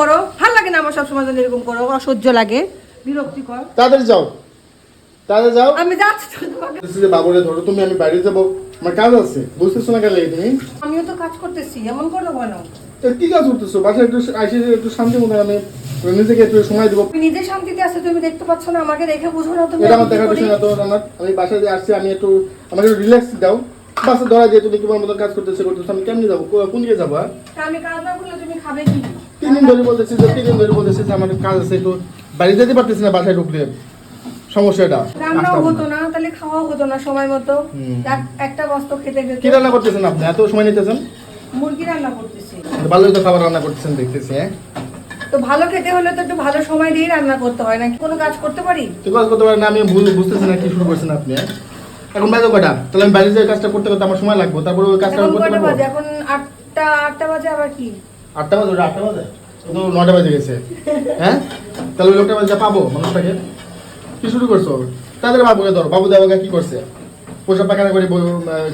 করো। ভালো লাগে না আমার সবসময় যেন এরকম করো অসহ্য লাগে। বিরক্তিকর। তাড়াতাড়ি যাও। তাড়াতাড়ি যাও। আমি যাচ্ছি তোমাকে। যে বাবুরে ধরো তুমি আমি বাইরে যাব। আমার কাজ আছে। বুঝতেছো না কেন তুমি? আমিও তো কাজ করতেছি এমন করো কেন? কি কাজ করতেছো? বাসায় একটু আসে একটু শান্তি মতো আমি নিজেকে একটু সময় দেবো। নিজে শান্তিতে আছো তুমি দেখতে পাচ্ছ না আমাকে দেখে বুঝো না তুমি এটা আমার দেখার বিষয় না তো আমার। আমি বাসায় যে আসছি আমি একটু আমাকে একটু রিল্যাক্স দাও। বাসে ধরা দিয়ে তুমি তোমার মতো কাজ করতেছে করতেছো আমি কেমনি যাব? কোন দিকে যাব হ্যাঁ? আমি কাজ না করলে তুমি খাবে কি? তিন দিন ধরে বলতেছি যে তিন দিন ধরে বলতেছি যে আমার কাজ আছে একটু বাড়ি যেতে পারতেছি না বাসায় ঢুকলে। সমস্যাটা রান্নাও হতো না তাহলে খাওয়া হতো না সময় মতো। একটা বস্ত্র খেতে কি রান্না করতেছেন আপনি? এত সময় নিতেছেন? মুরগি রান্না করতেছি। ভালোই তো খাবার রান্না করতেছেন দেখতেছি হ্যাঁ? তো ভালো খেতে হলে তো একটু ভালো সময় দিয়ে রান্না করতে হয় না কোনো কাজ করতে পারি? তো কাজ করতে পারেন না আমি ভুল- বুঝতেছি না কি শুরু করছেন আপনি হ্যাঁ? এখন বাজে কটা? তাহলে আমি যে কাজটা করতে করতে আমার সময় লাগবে তারপরে ওই কাজটা করতে পারব। এখন আটটা আটটা বাজে আবার কি? আটটা বাজে আটটা বাজে? তো নটা বাজে গেছে। হ্যাঁ? তাহলে ওই লোকটা বাজে পাবো মানুষটাকে কি শুরু করছ? তাদের বাবুকে ধরো বাবু দেওয়া কি করছে? পোশাক পাখানা করে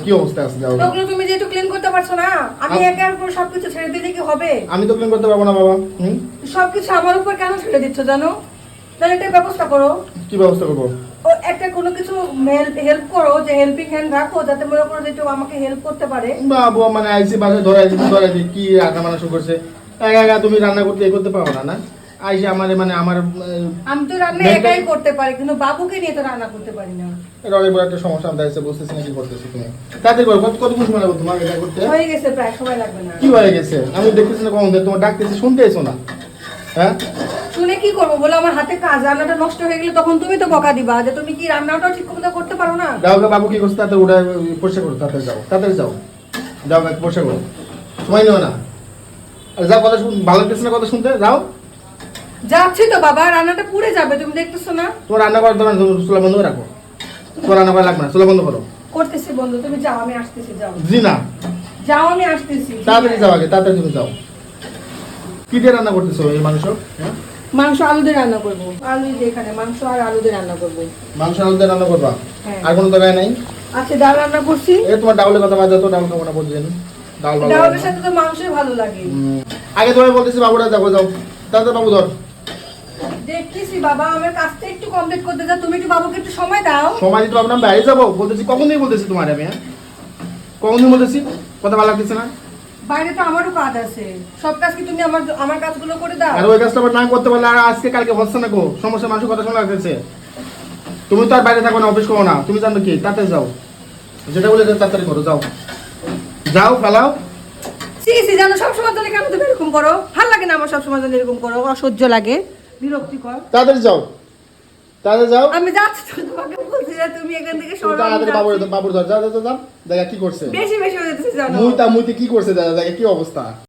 কি অবস্থা আছে ওগুলো তুমি যেহেতু ক্লিন করতে পারছ না আমি একে উপর সবকিছু ছেড়ে দিলে কি হবে? আমি তো ক্লিন করতে পারব না বাবা। সবকিছু আমার উপর কেন ছেড়ে দিচ্ছ জানো? তাহলে একটা ব্যবস্থা করো। কি ব্যবস্থা করব? ও একটা কোনো কিছু হেল্প করো যে হেল্পিং হ্যান্ড রাখো যাতে মনে করো যে আমাকে হেল্প করতে পারে। বাবু মানে আইসি বাসায় ধরাই দিচ্ছি ধরাই কি রান্না বান্না শুরু করছে? একা একা তুমি রান্না করতে এ করতে পারো না না? আইসি আমার মানে আমার আমি তো রান্না একাই করতে পারি কিন্তু বাবুকে নিয়ে তো রান্না করতে পারি না। বড় একটা সমস্যা আমাদের আছে বুঝতেছি না কি করতেছি তুমি। তাদের কত কত সময় লাগবে তোমার এটা করতে? হয়ে গেছে প্রায় সময় লাগবে না। কি হয়ে গেছে? আমি দেখতেছি না কখন তোমার ডাকতেছি শুনতে এসো না। হ্যাঁ? শুনে কি করব বলে আমার হাতে কাজ রান্নাটা নষ্ট হয়ে গেলে তখন তুমি তো বকা দিবা যে তুমি কি রান্নাটাও ঠিক মতো করতে পারো না? যাও গা বাবু কি করছে? তাতে ওটা পরিষ্কার করো তাড়াতাড়ি যাও তাড়াতাড়ি যাও গা পরিষ্কার করো। সময় নিও না। আর যাও কথা শুন ভালো লাগতেছে না কথা শুনতে যাও। যাচ্ছি তো বাবা রান্নাটা পুড়ে যাবে তুমি দেখতেছো না? তোমার রান্না করার দরকার নেই, চুলা বন্ধ করে রাখো। তোমার রান্না করা লাগবে না চুলা বন্ধ করো। করতেছি বন্ধু তুমি যাও আমি আসতেছি যাও। জি না। যাও আমি আসতেছি। তাড়াতাড়ি যাও আগে তাড়াতাড়ি তুমি যাও। কি দিয়ে রান্না করতেছো এই মাংস? হ্যাঁ? মাংস আলু দিয়ে রান্না করব। আলু এখানে মাংস আর আলু দিয়ে রান্না করব। মাংস আলু দিয়ে রান্না করবা? হ্যাঁ। আর কোনো তরকারি নাই? আচ্ছা ডাল রান্না করছি। এই তোমার ডাউলের কথা বাদ দাও তো ডাউল খাব না বলছেন সাথে তো মাংসই ভালো লাগে। আগে তোমায় বলতেছি বাবুরা যাব যাও। বাবু ধর। দেখতেছি বাবা আমার কাজটা একটু কমপ্লিট করতে যাও তুমি একটু বাবুকে একটু সময় দাও। সময় দিতে পারব না বাইরে যাব। বলতেছি বলতেছি তোমার আমি হ্যাঁ? বলতেছি? কথা ভালো লাগতেছে না? বাইরে তো আমারও কাজ আছে। সব কাজ কি তুমি আমার আমার কাজগুলো করে দাও? আর ওই কাজটা আবার না করতে পারলে আর আজকে কালকে হচ্ছে না গো। সমস্যা মানুষের কথা শোনা লাগতেছে। তুমি তো আর বাইরে থাকো না অফিস করো না। তুমি জানো কি? তাড়াতাড়ি যাও। যেটা বলে তাড়াতাড়ি করো যাও। যাও ফেলাও সি সি জানো সবসময় তাহলে কেন তুমি এরকম করো। ভালো লাগে না আমার সব সময় তুমি এরকম করো অসহ্য লাগে। বিরক্তিকর। তাদের যাও। তাদের যাও। আমি যাচ্ছি তো তোমাকে বলছি যে তুমি এখান থেকে সরো তাদের বাবুর বাবুর দরজা দাদা দাদা দেখা কি করছে? বেশি বেশি হয়ে যাচ্ছে জানো। মুইতা মুইতে কি করছে দাদা? দেখা কি অবস্থা?